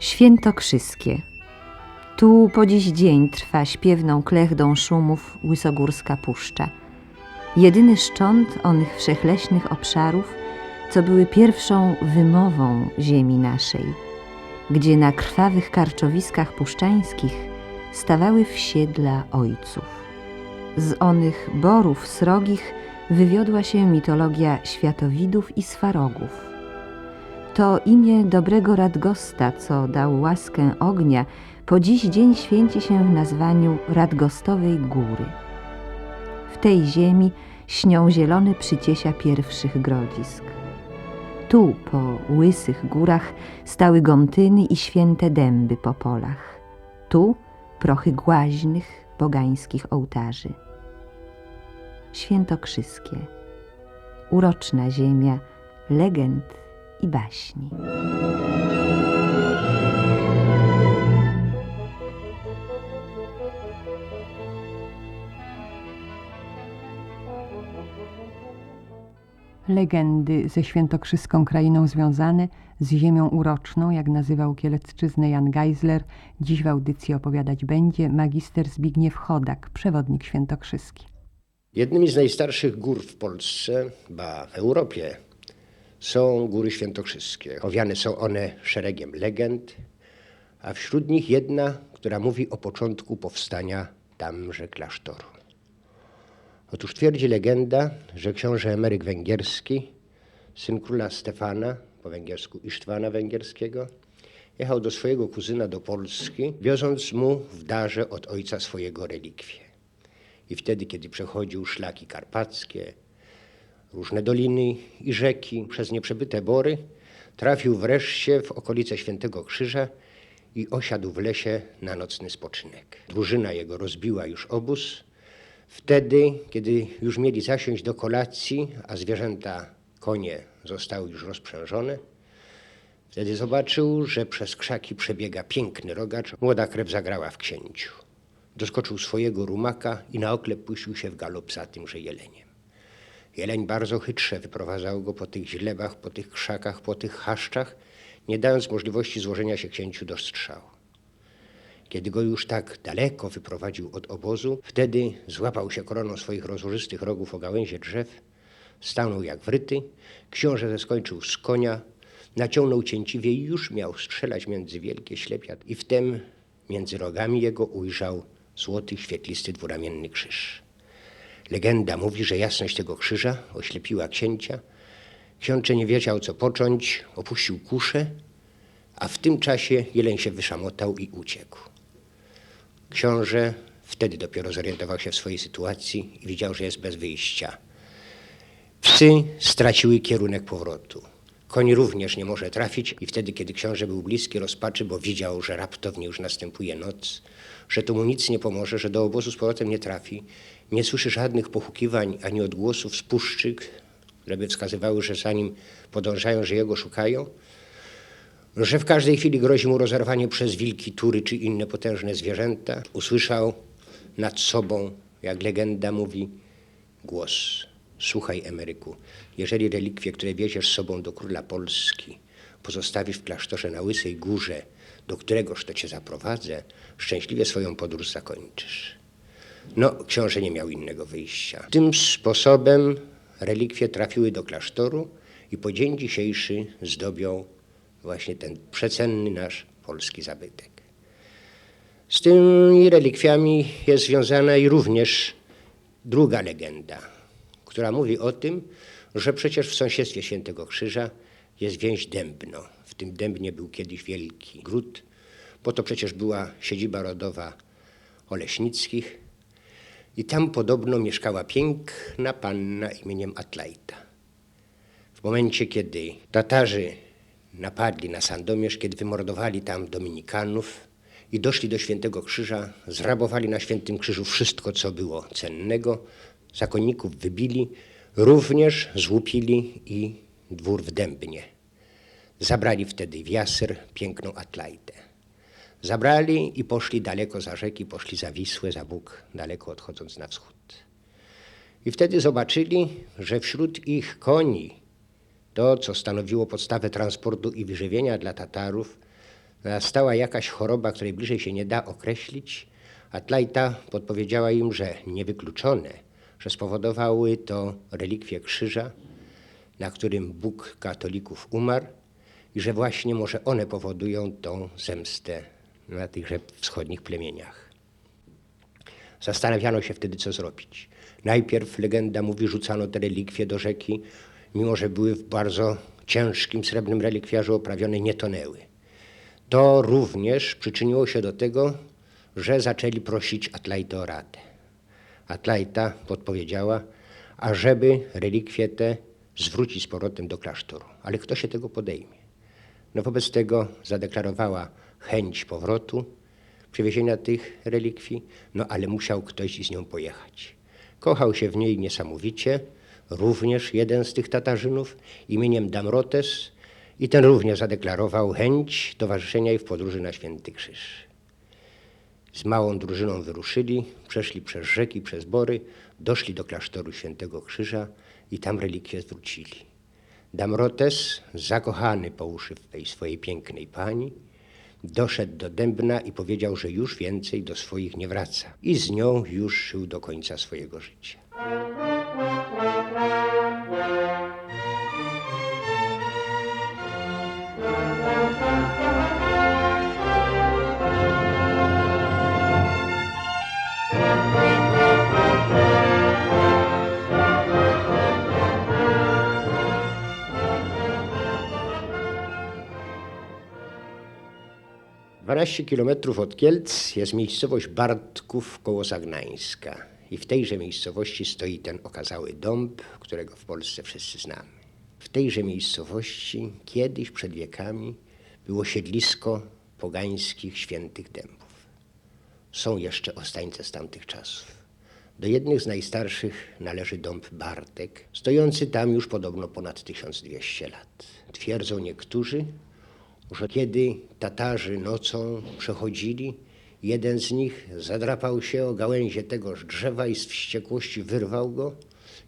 Świętokrzyskie. Tu po dziś dzień trwa śpiewną klechdą szumów Łysogórska Puszcza. Jedyny szcząt onych wszechleśnych obszarów, co były pierwszą wymową ziemi naszej, gdzie na krwawych karczowiskach puszczańskich stawały wsie dla ojców. Z onych borów srogich wywiodła się mitologia światowidów i swarogów. To imię dobrego Radgosta, co dał łaskę ognia, po dziś dzień święci się w nazwaniu Radgostowej Góry. W tej ziemi śnią zielone przyciesia pierwszych grodzisk. Tu, po łysych górach, stały gątyny i święte dęby po polach. Tu prochy głaźnych, bogańskich ołtarzy. Świętokrzyskie, uroczna ziemia legend i baśni. Legendy ze świętokrzyską krainą związane, z ziemią uroczną, jak nazywał Kielecczyznę Jan Geisler, dziś w audycji opowiadać będzie magister Zbigniew Chodak, przewodnik świętokrzyski. Jednymi z najstarszych gór w Polsce, ba w Europie, są góry świętokrzyskie. Owiane są one szeregiem legend, a wśród nich jedna, która mówi o początku powstania tamże klasztoru. Otóż twierdzi legenda, że książę Emeryk Węgierski, syn króla Stefana, po węgiersku Isztwana Węgierskiego, jechał do swojego kuzyna do Polski, wioząc mu w darze od ojca swojego relikwie. I wtedy, kiedy przechodził szlaki karpackie, różne doliny i rzeki przez nieprzebyte bory, trafił wreszcie w okolice Świętego Krzyża i osiadł w lesie na nocny spoczynek. Drużyna jego rozbiła już obóz. Wtedy, kiedy już mieli zasiąść do kolacji, a zwierzęta, konie zostały już rozprzężone, wtedy zobaczył, że przez krzaki przebiega piękny rogacz. Młoda krew zagrała w księciu. Doskoczył swojego rumaka i na oklep puścił się w galop za tymże jeleniem. Jeleń bardzo chytrze wyprowadzał go po tych źlebach, po tych krzakach, po tych chaszczach, nie dając możliwości złożenia się księciu do strzału. Kiedy go już tak daleko wyprowadził od obozu, wtedy złapał się koroną swoich rozłożystych rogów o gałęzie drzew, stanął jak wryty, książę zeskończył z konia, naciągnął cięciwie i już miał strzelać między wielkie ślepia i wtem między rogami jego ujrzał złoty, świetlisty dwuramienny krzyż. Legenda mówi, że jasność tego krzyża oślepiła księcia. Ksiączę nie wiedział, co począć, opuścił kuszę, a w tym czasie jeleń się wyszamotał i uciekł. Książę wtedy dopiero zorientował się w swojej sytuacji i widział, że jest bez wyjścia. Psy straciły kierunek powrotu. Koń również nie może trafić i wtedy, kiedy książę był bliski rozpaczy, bo widział, że raptownie już następuje noc, że to mu nic nie pomoże, że do obozu z powrotem nie trafi, nie słyszy żadnych pochukiwań ani odgłosów z puszczy, które by wskazywały, że za nim podążają, że jego szukają, że w każdej chwili grozi mu rozerwanie przez wilki, tury czy inne potężne zwierzęta. Usłyszał nad sobą, jak legenda mówi, głos. Słuchaj, Emeryku, jeżeli relikwie, które wieziesz z sobą do króla Polski, pozostawisz w klasztorze na Łysej Górze, do któregoż to cię zaprowadzę, szczęśliwie swoją podróż zakończysz. No, książę nie miał innego wyjścia. Tym sposobem relikwie trafiły do klasztoru i po dzień dzisiejszy zdobią właśnie ten przecenny nasz polski zabytek. Z tymi relikwiami jest związana i również druga legenda, która mówi o tym, że przecież w sąsiedztwie Świętego Krzyża jest więź Dębno. W tym Dębnie był kiedyś wielki gród, bo to przecież była siedziba rodowa Oleśnickich i tam podobno mieszkała piękna panna imieniem Atlajta. W momencie, kiedy Tatarzy napadli na Sandomierz, kiedy wymordowali tam dominikanów i doszli do Świętego Krzyża, zrabowali na Świętym Krzyżu wszystko, co było cennego, zakonników wybili, również złupili i dwór w Dębnie. Zabrali wtedy w Jasyr piękną Atlajtę. Zabrali i poszli daleko za rzeki, poszli za Wisłę, za Bóg, daleko odchodząc na wschód. I wtedy zobaczyli, że wśród ich koni, to co stanowiło podstawę transportu i wyżywienia dla Tatarów, nastała jakaś choroba, której bliżej się nie da określić, a Tlajta podpowiedziała im, że niewykluczone, że spowodowały to relikwie krzyża, na którym Bóg katolików umarł i że właśnie może one powodują tą zemstę na tychże wschodnich plemieniach. Zastanawiano się wtedy, co zrobić. Najpierw legenda mówi, rzucano te relikwie do rzeki, mimo że były w bardzo ciężkim srebrnym relikwiarzu oprawione, nie tonęły. To również przyczyniło się do tego, że zaczęli prosić Atlajtę o radę. Atlajta podpowiedziała, ażeby relikwie te zwrócić z powrotem do klasztoru. Ale kto się tego podejmie? No wobec tego zadeklarowała chęć powrotu, przywiezienia tych relikwii, no ale musiał ktoś z nią pojechać. Kochał się w niej niesamowicie, również jeden z tych Tatarzynów imieniem Damrotes i ten również zadeklarował chęć towarzyszenia jej w podróży na Święty Krzyż. Z małą drużyną wyruszyli, przeszli przez rzeki, przez bory, doszli do klasztoru Świętego Krzyża i tam relikwie zwrócili. Damrotes, zakochany po uszy w tej swojej pięknej pani, doszedł do Dębna i powiedział, że już więcej do swoich nie wraca. I z nią już żył do końca swojego życia. Dwanaście kilometrów od Kielc jest miejscowość Bartków koło Zagnańska. I w tejże miejscowości stoi ten okazały dąb, którego w Polsce wszyscy znamy. W tejże miejscowości kiedyś przed wiekami było siedlisko pogańskich świętych dębów. Są jeszcze ostańce z tamtych czasów. Do jednych z najstarszych należy dąb Bartek, stojący tam już podobno ponad 1200 lat. Twierdzą niektórzy, że kiedy Tatarzy nocą przechodzili, jeden z nich zadrapał się o gałęzie tegoż drzewa i z wściekłości wyrwał go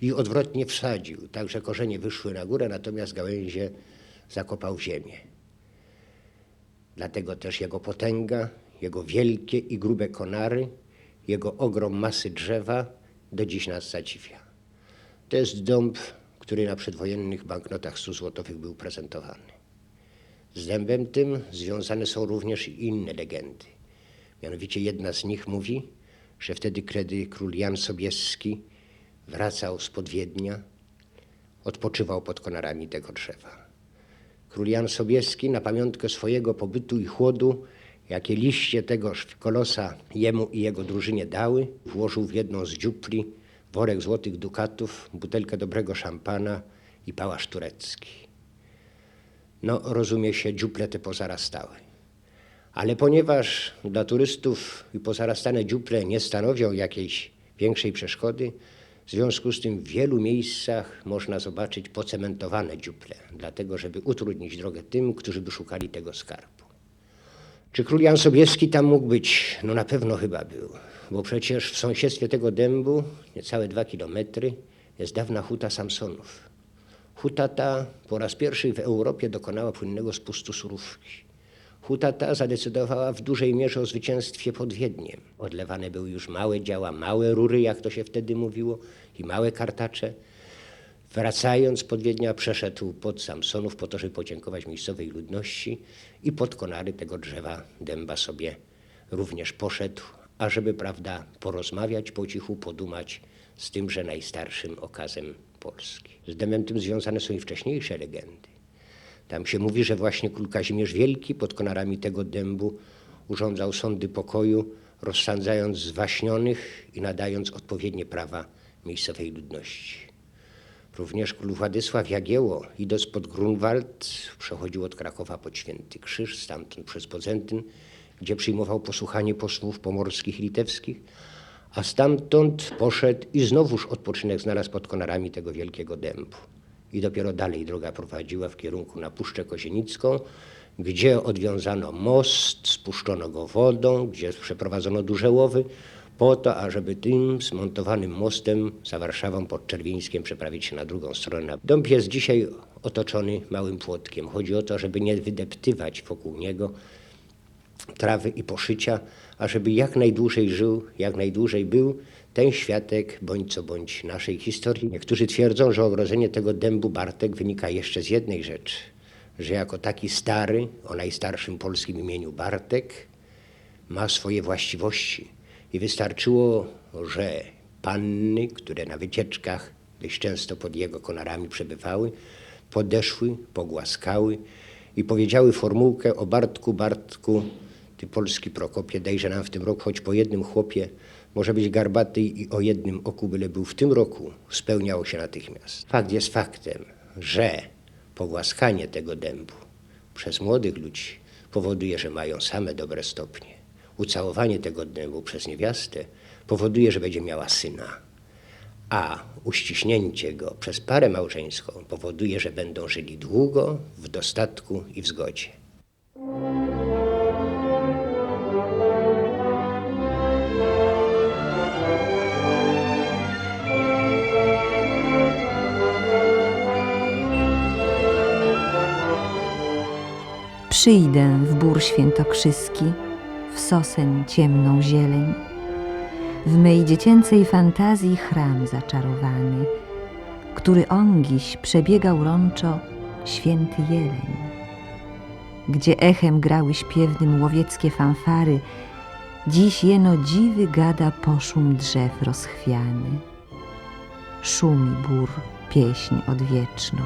i odwrotnie wsadził, tak że korzenie wyszły na górę, natomiast gałęzie zakopał w ziemię. Dlatego też jego potęga, jego wielkie i grube konary, jego ogrom masy drzewa do dziś nas zadziwia. To jest dąb, który na przedwojennych banknotach 100 złotowych był prezentowany. Z dębem tym związane są również inne legendy. Mianowicie jedna z nich mówi, że wtedy, kiedy król Jan Sobieski wracał spod Wiednia, odpoczywał pod konarami tego drzewa. Król Jan Sobieski na pamiątkę swojego pobytu i chłodu, jakie liście tegoż kolosa jemu i jego drużynie dały, włożył w jedną z dziupli worek złotych dukatów, butelkę dobrego szampana i pałasz turecki. No, rozumie się, dziuple te pozarastały. Ale ponieważ dla turystów i pozarastane dziuple nie stanowią jakiejś większej przeszkody, w związku z tym w wielu miejscach można zobaczyć pocementowane dziuple, dlatego żeby utrudnić drogę tym, którzy by szukali tego skarbu. Czy król Jan Sobieski tam mógł być? No na pewno chyba był, bo przecież w sąsiedztwie tego dębu, niecałe dwa kilometry, jest dawna huta Samsonów. Huta ta po raz pierwszy w Europie dokonała płynnego spustu surówki. Huta ta zadecydowała w dużej mierze o zwycięstwie pod Wiedniem. Odlewane były już małe działa, małe rury, jak to się wtedy mówiło, i małe kartacze. Wracając pod Wiednia przeszedł pod Samsonów po to, żeby podziękować miejscowej ludności i pod konary tego drzewa dęba sobie również poszedł, ażeby, prawda, porozmawiać po cichu, podumać z tymże najstarszym okazem Polski. Z dębem tym związane są i wcześniejsze legendy. Tam się mówi, że właśnie król Kazimierz Wielki pod konarami tego dębu urządzał sądy pokoju, rozsądzając zwaśnionych i nadając odpowiednie prawa miejscowej ludności. Również król Władysław Jagiełło, idąc pod Grunwald, przechodził od Krakowa pod Święty Krzyż, stamtąd przez Podzentyn, gdzie przyjmował posłuchanie posłów pomorskich i litewskich, a stamtąd poszedł i znowuż odpoczynek znalazł pod konarami tego wielkiego dębu. I dopiero dalej droga prowadziła w kierunku na Puszczę Kozienicką, gdzie odwiązano most, spuszczono go wodą, gdzie przeprowadzono duże łowy, po to, ażeby tym zmontowanym mostem za Warszawą pod Czerwińskiem przeprawić się na drugą stronę. Dąb jest dzisiaj otoczony małym płotkiem. Chodzi o to, żeby nie wydeptywać wokół niego trawy i poszycia, ażeby jak najdłużej żył, jak najdłużej był ten światek bądź co bądź naszej historii. Niektórzy twierdzą, że ogrodzenie tego dębu Bartek wynika jeszcze z jednej rzeczy, że jako taki stary, o najstarszym polskim imieniu Bartek, ma swoje właściwości i wystarczyło, że panny, które na wycieczkach dość często pod jego konarami przebywały, podeszły, pogłaskały i powiedziały formułkę o Bartku, Bartku, ty polski Prokopie, dejże nam w tym roku choć po jednym chłopie, może być garbaty i o jednym oku, byle był w tym roku, spełniało się natychmiast. Fakt jest faktem, że pogłaskanie tego dębu przez młodych ludzi powoduje, że mają same dobre stopnie. Ucałowanie tego dębu przez niewiastę powoduje, że będzie miała syna, a uściśnięcie go przez parę małżeńską powoduje, że będą żyli długo, w dostatku i w zgodzie. Przyjdę w bór świętokrzyski, w sosen ciemną zieleń, w mej dziecięcej fantazji chram zaczarowany, który ongiś przebiegał rączo święty jeleń, gdzie echem grały śpiewnym łowieckie fanfary, dziś jeno dziwy gada poszum drzew rozchwiany. Szumi bór pieśń odwieczną,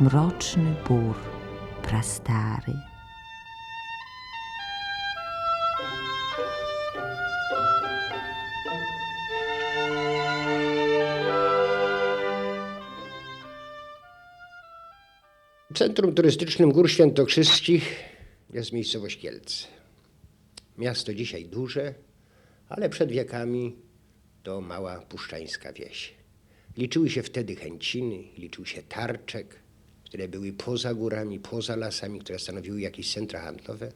mroczny bór prastary. Centrum turystycznym Gór Świętokrzyskich jest miejscowość Kielce. Miasto dzisiaj duże, ale przed wiekami to mała puszczańska wieś. Liczyły się wtedy chęciny, liczył się tarczek, które były poza górami, poza lasami, które stanowiły jakieś centra handlowe.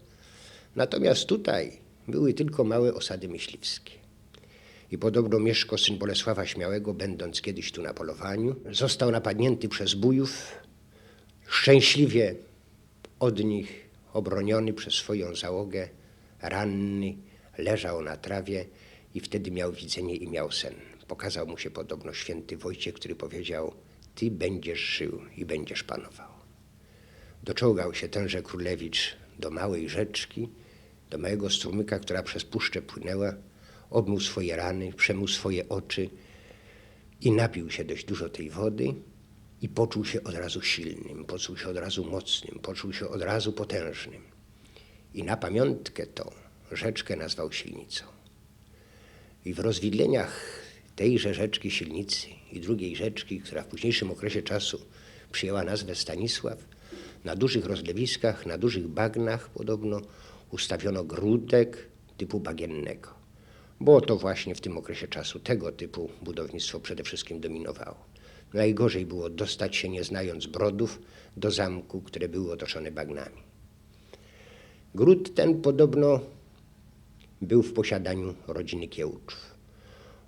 Natomiast tutaj były tylko małe osady myśliwskie. I podobno Mieszko, syn Bolesława Śmiałego, będąc kiedyś tu na polowaniu, został napadnięty przez bójów, szczęśliwie od nich obroniony przez swoją załogę, ranny, leżał na trawie i wtedy miał widzenie i miał sen. Pokazał mu się podobno święty Wojciech, który powiedział, ty będziesz żył i będziesz panował. Doczołgał się tenże królewicz do małej rzeczki, do małego strumyka, która przez puszczę płynęła, obmył swoje rany, przemył swoje oczy i napił się dość dużo tej wody i poczuł się od razu silnym, poczuł się od razu mocnym, poczuł się od razu potężnym. I na pamiątkę tą rzeczkę nazwał Silnicą. I w rozwidleniach tejże rzeczki Silnicy i drugiej rzeczki, która w późniejszym okresie czasu przyjęła nazwę Stanisław, na dużych rozlewiskach, na dużych bagnach podobno ustawiono grudek typu bagiennego. Bo to właśnie w tym okresie czasu tego typu budownictwo przede wszystkim dominowało. Najgorzej było dostać się, nie znając brodów, do zamku, które były otoczone bagnami. Gród ten podobno był w posiadaniu rodziny Kiełczów,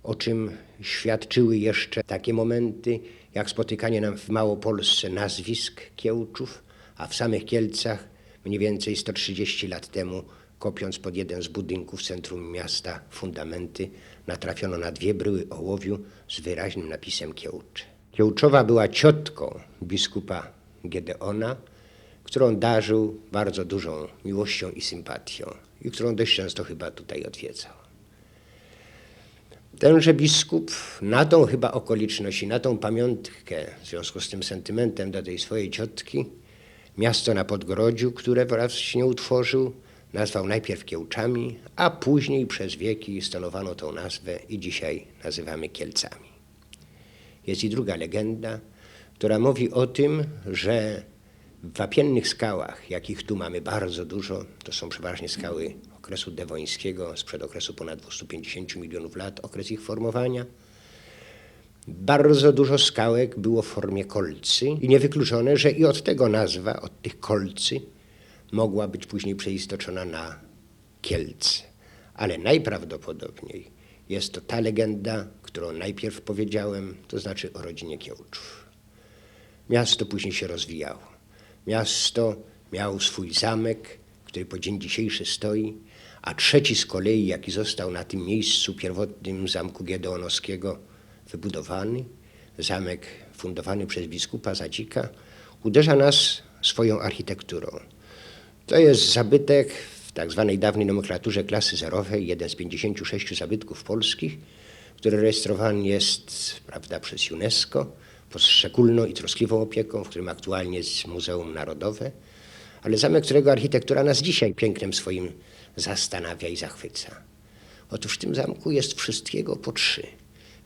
o czym świadczyły jeszcze takie momenty, jak spotykanie nam w Małopolsce nazwisk Kiełczów, a w samych Kielcach mniej więcej 130 lat temu, kopiąc pod jeden z budynków centrum miasta fundamenty, natrafiono na dwie bryły ołowiu z wyraźnym napisem Kiełcze. Kiełczowa była ciotką biskupa Gedeona, którą darzył bardzo dużą miłością i sympatią i którą dość często chyba tutaj odwiedzał. Tenże biskup na tą chyba okoliczność i na tą pamiątkę w związku z tym sentymentem do tej swojej ciotki miasto na Podgrodziu, które nią utworzył, nazwał najpierw Kiełczami, a później przez wieki stanowano tą nazwę i dzisiaj nazywamy Kielcami. Jest i druga legenda, która mówi o tym, że w wapiennych skałach, jakich tu mamy bardzo dużo, to są przeważnie skały okresu dewońskiego, sprzed okresu ponad 250 milionów lat, okres ich formowania. Bardzo dużo skałek było w formie kolcy i niewykluczone, że i od tego nazwa, od tych kolcy, mogła być później przeistoczona na Kielce. Ale najprawdopodobniej jest to ta legenda, którą najpierw powiedziałem, to znaczy o rodzinie Kiełczów. Miasto później się rozwijało. Miasto miało swój zamek, który po dzień dzisiejszy stoi, a trzeci z kolei, jaki został na tym miejscu pierwotnym zamku Gedeonowskiego wybudowany, zamek fundowany przez biskupa Zadzika, uderza nas swoją architekturą. To jest zabytek w tak zwanej dawnej nomenklaturze klasy zerowej, jeden z 56 zabytków polskich, który rejestrowany jest prawda, przez UNESCO pod szczególną i troskliwą opieką, w którym aktualnie jest Muzeum Narodowe, ale zamek, którego architektura nas dzisiaj pięknem swoim zastanawia i zachwyca. Otóż w tym zamku jest wszystkiego po trzy.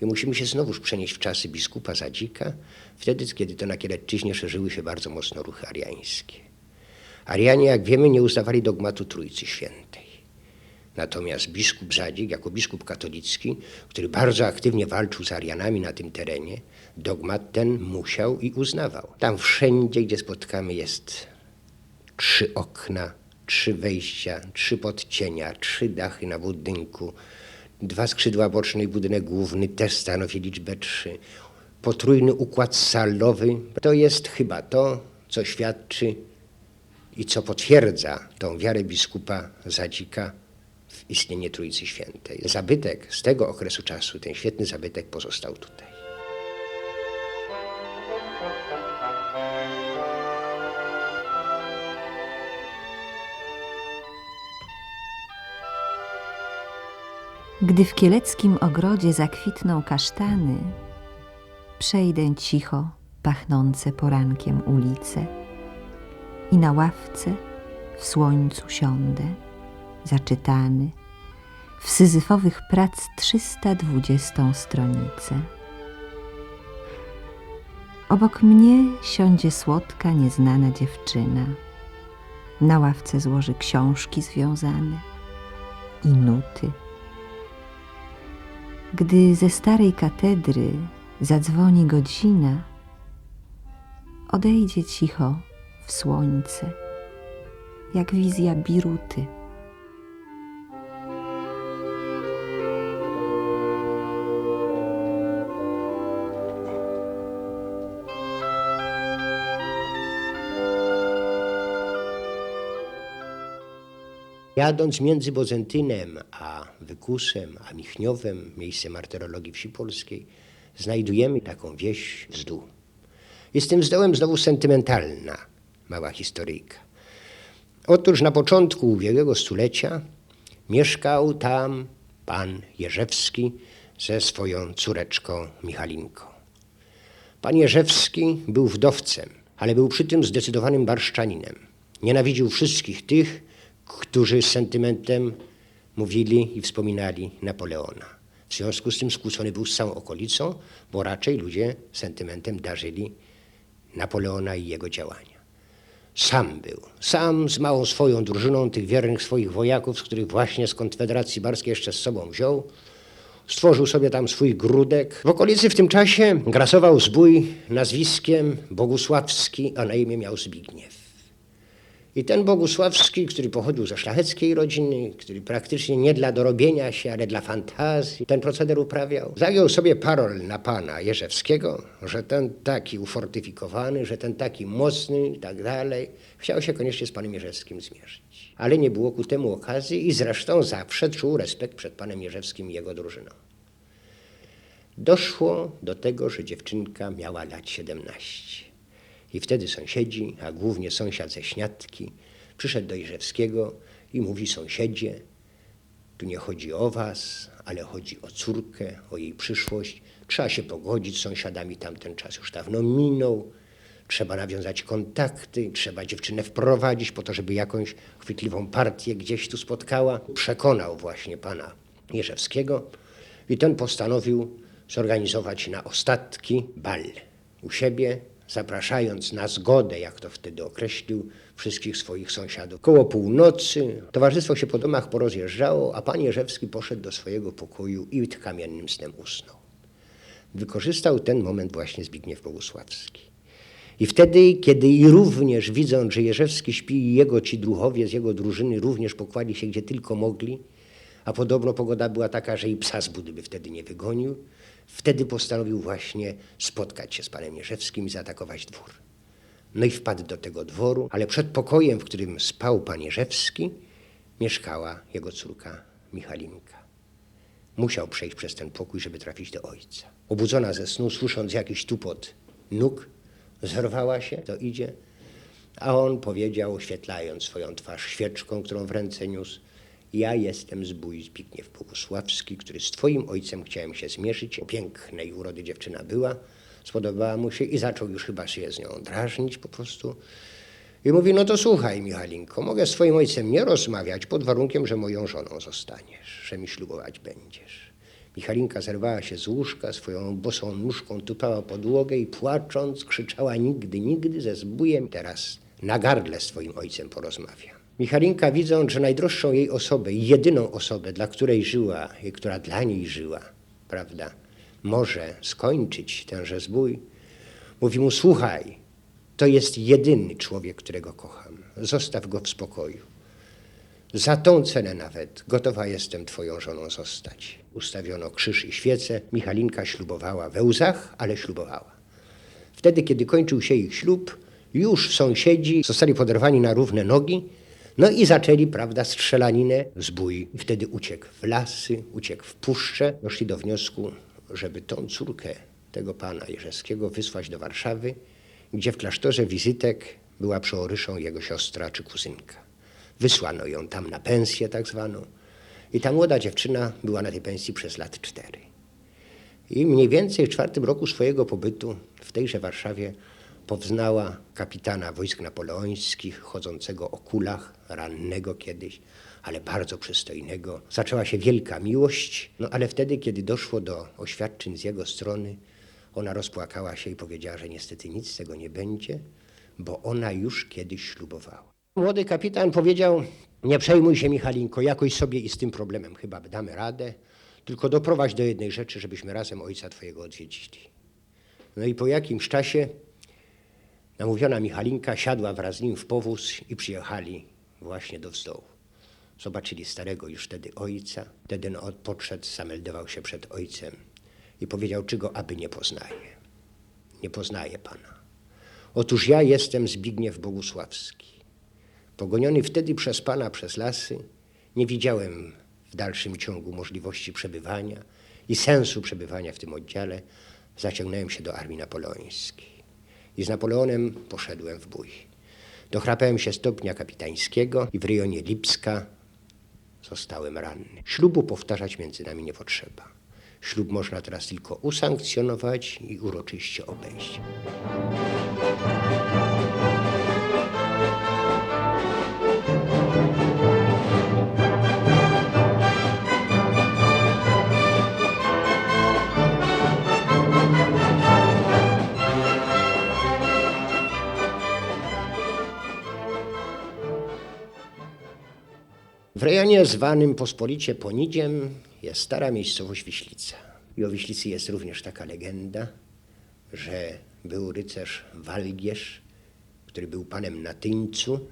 I musimy się znowuż przenieść w czasy biskupa Zadzika, wtedy, kiedy to na Kielecczyźnie szerzyły się bardzo mocno ruchy ariańskie. Arianie, jak wiemy, nie uznawali dogmatu Trójcy Świętej. Natomiast biskup Zadzik, jako biskup katolicki, który bardzo aktywnie walczył z Arianami na tym terenie, dogmat ten musiał i uznawał. Tam wszędzie, gdzie spotkamy, jest trzy okna, trzy wejścia, trzy podcienia, trzy dachy na budynku, dwa skrzydła boczne i budynek główny też stanowi liczbę trzy. Potrójny układ salowy to jest chyba to, co świadczy i co potwierdza tą wiarę biskupa Zadzika w istnienie Trójcy Świętej. Zabytek z tego okresu czasu, ten świetny zabytek pozostał tutaj. Gdy w kieleckim ogrodzie zakwitną kasztany, przejdę cicho pachnące porankiem ulice i na ławce w słońcu siądę, zaczytany w syzyfowych prac 320 stronicę. Obok mnie siądzie słodka, nieznana dziewczyna. Na ławce złoży książki związane i nuty. Gdy ze starej katedry zadzwoni godzina, odejdzie cicho w słońce, jak wizja biruty. Jadąc między Bozentynem a Wykusem, a Michniowem, miejscem martyrologii wsi polskiej, znajdujemy taką wieś Zdół. Jest tym zdołem znowu sentymentalna mała historyjka. Otóż na początku ubiegłego stulecia mieszkał tam pan Jerzewski ze swoją córeczką Michalinką. Pan Jerzewski był wdowcem, ale był przy tym zdecydowanym barszczaninem. Nienawidził wszystkich tych, którzy z sentymentem mówili i wspominali Napoleona. W związku z tym skłócony był z całą okolicą, bo raczej ludzie sentymentem darzyli Napoleona i jego działania. Sam był, sam z małą swoją drużyną tych wiernych swoich wojaków, z których właśnie z Konfederacji Barskiej jeszcze z sobą wziął, stworzył sobie tam swój grudek. W okolicy w tym czasie grasował zbój nazwiskiem Bogusławski, a na imię miał Zbigniew. I ten Bogusławski, który pochodził ze szlacheckiej rodziny, który praktycznie nie dla dorobienia się, ale dla fantazji ten proceder uprawiał, zajął sobie parol na pana Jerzewskiego, że ten taki ufortyfikowany, że ten taki mocny i tak dalej. Chciał się koniecznie z panem Jerzewskim zmierzyć. Ale nie było ku temu okazji i zresztą zawsze czuł respekt przed panem Jerzewskim i jego drużyną. Doszło do tego, że dziewczynka miała lat 17. I wtedy sąsiedzi, a głównie sąsiad ze Śniadki, przyszedł do Jerzewskiego i mówi sąsiedzie, tu nie chodzi o was, ale chodzi o córkę, o jej przyszłość. Trzeba się pogodzić z sąsiadami, tamten czas już dawno minął. Trzeba nawiązać kontakty, trzeba dziewczynę wprowadzić po to, żeby jakąś chwytliwą partię gdzieś tu spotkała. Przekonał właśnie pana Jerzewskiego i ten postanowił zorganizować na ostatki bal u siebie zapraszając na zgodę, jak to wtedy określił, wszystkich swoich sąsiadów. Koło północy towarzystwo się po domach porozjeżdżało, a pan Jerzewski poszedł do swojego pokoju i kamiennym snem usnął. Wykorzystał ten moment właśnie Zbigniew Bogusławski. I wtedy, kiedy i również widząc, że Jerzewski śpi i jego ci druhowie z jego drużyny również pokładli się gdzie tylko mogli, a podobno pogoda była taka, że i psa z budy by wtedy nie wygonił, Wtedy postanowił właśnie spotkać się z panem Jerzewskim i zaatakować dwór. No i wpadł do tego dworu, ale przed pokojem, w którym spał pan Jerzewski, mieszkała jego córka Michalinka. Musiał przejść przez ten pokój, żeby trafić do ojca. Obudzona ze snu, słysząc jakiś tupot nóg, zerwała się, to idzie, a on powiedział, oświetlając swoją twarz świeczką, którą w ręce niósł, ja jestem zbój Zbigniew Bogusławski, który z twoim ojcem chciałem się zmierzyć. Pięknej urody dziewczyna była, spodobała mu się i zaczął już chyba się z nią drażnić po prostu. I mówi, no to słuchaj Michalinko, mogę z twoim ojcem nie rozmawiać pod warunkiem, że moją żoną zostaniesz, że mi ślubować będziesz. Michalinka zerwała się z łóżka, swoją bosą nóżką tupała podłogę i płacząc krzyczała nigdy, nigdy ze zbójem teraz na gardle z twoim ojcem porozmawiam. Michalinka widząc, że najdroższą jej osobę, jedyną osobę, dla której żyła i która dla niej żyła, prawda, może skończyć tenże zbój, mówi mu, słuchaj, to jest jedyny człowiek, którego kocham. Zostaw go w spokoju. Za tą cenę nawet gotowa jestem twoją żoną zostać. Ustawiono krzyż i świece. Michalinka ślubowała we łzach, ale ślubowała. Wtedy, kiedy kończył się ich ślub, już sąsiedzi zostali poderwani na równe nogi, no i zaczęli, prawda, strzelaninę, zbój. I wtedy uciekł w lasy, uciekł w puszczę. Doszli do wniosku, żeby tą córkę tego pana Jerzewskiego wysłać do Warszawy, gdzie w klasztorze wizytek była przeoryszą jego siostra czy kuzynka. Wysłano ją tam na pensję tak zwaną i ta młoda dziewczyna była na tej pensji przez lat cztery. I mniej więcej w czwartym roku swojego pobytu w tejże Warszawie poznała kapitana wojsk napoleońskich, chodzącego o kulach, rannego kiedyś, ale bardzo przystojnego. Zaczęła się wielka miłość, no ale wtedy, kiedy doszło do oświadczeń z jego strony, ona rozpłakała się i powiedziała, że niestety nic z tego nie będzie, bo ona już kiedyś ślubowała. Młody kapitan powiedział, nie przejmuj się Michalinko, jakoś sobie i z tym problemem chyba damy radę, tylko doprowadź do jednej rzeczy, żebyśmy razem ojca twojego odwiedzili. No i po jakimś czasie namówiona Michalinka siadła wraz z nim w powóz i przyjechali właśnie do Wzdołu. Zobaczyli starego już wtedy ojca. Wtedy on podszedł, zameldował się przed ojcem i powiedział, czy go aby nie poznaje. Nie poznaje pana. Otóż ja jestem Zbigniew Bogusławski. Pogoniony wtedy przez pana przez lasy, nie widziałem w dalszym ciągu możliwości przebywania i sensu przebywania w tym oddziale. Zaciągnąłem się do armii napoleońskiej i z Napoleonem poszedłem w bój. Dochrapałem się stopnia kapitańskiego i w rejonie Lipska zostałem ranny. Ślubu powtarzać między nami nie potrzeba. Ślub można teraz tylko usankcjonować i uroczyście obejść. W rejonie zwanym pospolicie Ponidziem jest stara miejscowość Wiślica. I o Wiślicy jest również taka legenda, że był rycerz Walgierz, który był panem na Tyńcu,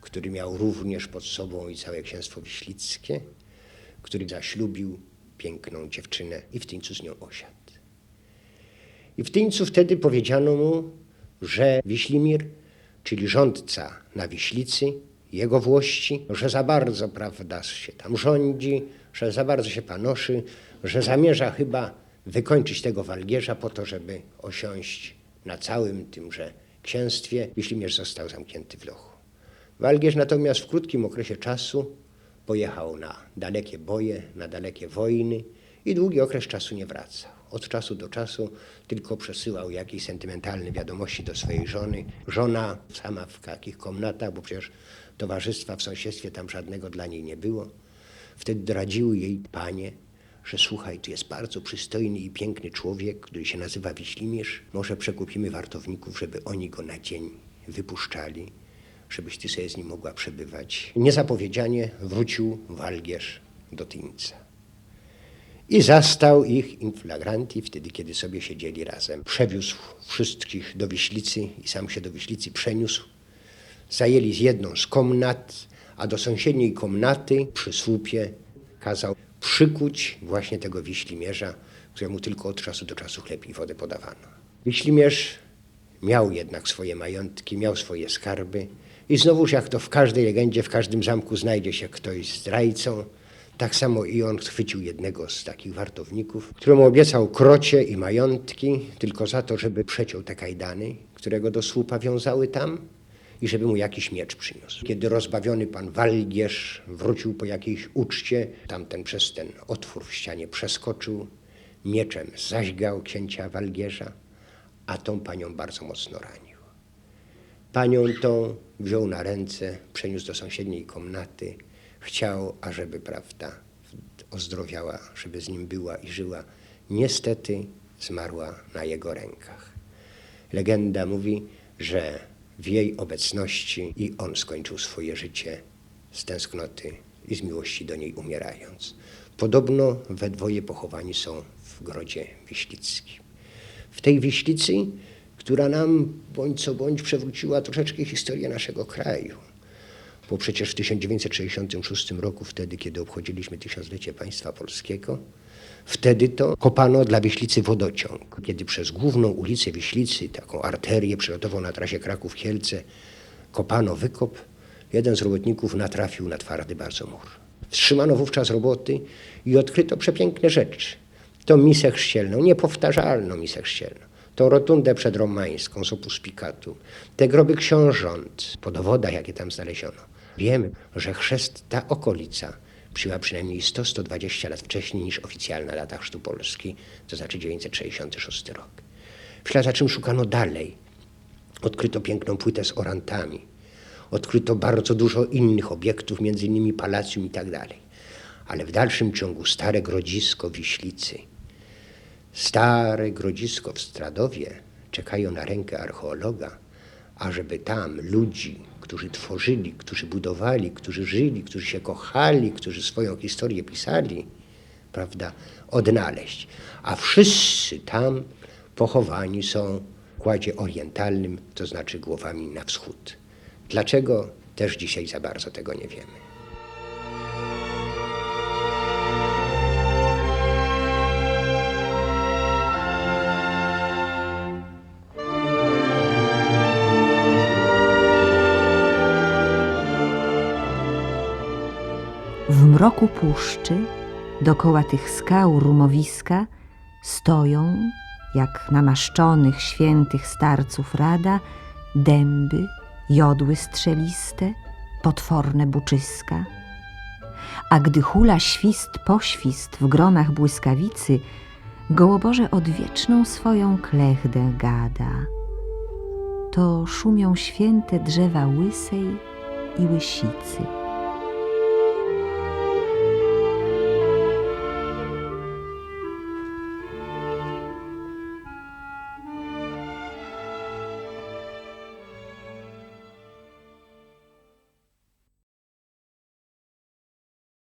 który miał również pod sobą i całe księstwo wiślickie, który zaślubił piękną dziewczynę i w Tyńcu z nią osiadł. I w Tyńcu wtedy powiedziano mu, że Wiślimir, czyli rządca na Wiślicy, jego włości, że za bardzo, prawda, się tam rządzi, że za bardzo się panoszy, że zamierza chyba wykończyć tego Walgierza po to, żeby osiąść na całym tymże księstwie, Wiślimierz został zamknięty w lochu. Walgierz natomiast w krótkim okresie czasu pojechał na dalekie boje, na dalekie wojny i długi okres czasu nie wracał. Od czasu do czasu tylko przesyłał jakieś sentymentalne wiadomości do swojej żony. Żona sama w takich komnatach, bo przecież towarzystwa w sąsiedztwie tam żadnego dla niej nie było. Wtedy doradziły jej panie, że słuchaj, tu jest bardzo przystojny i piękny człowiek, który się nazywa Wiślimierz. Może przekupimy wartowników, żeby oni go na dzień wypuszczali, żebyś ty sobie z nim mogła przebywać. Niezapowiedzianie wrócił Walgierz do Tyńca. I zastał ich in flagranti wtedy, kiedy sobie siedzieli razem. Przewiózł wszystkich do Wiślicy i sam się do Wiślicy przeniósł. Zajęli z jedną z komnat, a do sąsiedniej komnaty przy słupie kazał przykuć właśnie tego Wiślimierza, któremu tylko od czasu do czasu chleb i wodę podawano. Wiślimierz miał jednak swoje majątki, miał swoje skarby. I znowuż, jak to w każdej legendzie, w każdym zamku znajdzie się ktoś zdrajcą, tak samo i on chwycił jednego z takich wartowników, któremu obiecał krocie i majątki, tylko za to, żeby przeciął te kajdany, którego do słupa wiązały tam i żeby mu jakiś miecz przyniósł. Kiedy rozbawiony pan Walgierz wrócił po jakiejś uczcie, tamten przez ten otwór w ścianie przeskoczył, mieczem zaźgał księcia Walgierza, a tą panią bardzo mocno ranił. Panią tą wziął na ręce, przeniósł do sąsiedniej komnaty. Chciał, ażeby, prawda, ozdrowiała, żeby z nim była i żyła. Niestety zmarła na jego rękach. Legenda mówi, że w jej obecności i on skończył swoje życie z tęsknoty i z miłości do niej umierając. Podobno we dwoje pochowani są w grodzie Wiślickim. W tej Wiślicy, która nam bądź co bądź przewróciła troszeczkę historię naszego kraju. Bo przecież w 1966 roku, wtedy kiedy obchodziliśmy tysiąclecie państwa polskiego, wtedy to kopano dla Wiślicy wodociąg. Kiedy przez główną ulicę Wiślicy, taką arterię przelotową na trasie Kraków-Kielce, kopano wykop, jeden z robotników natrafił na twardy bardzo mur. Wstrzymano wówczas roboty i odkryto przepiękne rzeczy. To misę chrzcielną, niepowtarzalną misę chrzcielną. Tą rotundę przedromańską z opus Picatu, te groby książąt po dowodach, jakie tam znaleziono. Wiemy, że chrzest ta okolica przyjęła przynajmniej 100-120 lat wcześniej niż oficjalna data chrztu Polski, to znaczy 966 rok. W ślad za czym szukano dalej. Odkryto piękną płytę z orantami. Odkryto bardzo dużo innych obiektów, między innymi palacjum i tak dalej. Ale w dalszym ciągu stare grodzisko Wiślicy, stare grodzisko w Stradowie czekają na rękę archeologa, ażeby tam ludzi, którzy tworzyli, którzy budowali, którzy żyli, którzy się kochali, którzy swoją historię pisali, prawda, odnaleźć. A wszyscy tam pochowani są w kładzie orientalnym, to znaczy głowami na wschód. Dlaczego? Też dzisiaj za bardzo tego nie wiemy. Mroku puszczy, dokoła tych skał rumowiska, stoją, jak namaszczonych świętych starców rada, dęby, jodły strzeliste, potworne buczyska. A gdy hula świst poświst w gronach błyskawicy, gołoborze odwieczną swoją klechdę gada. To szumią święte drzewa łysej i łysicy.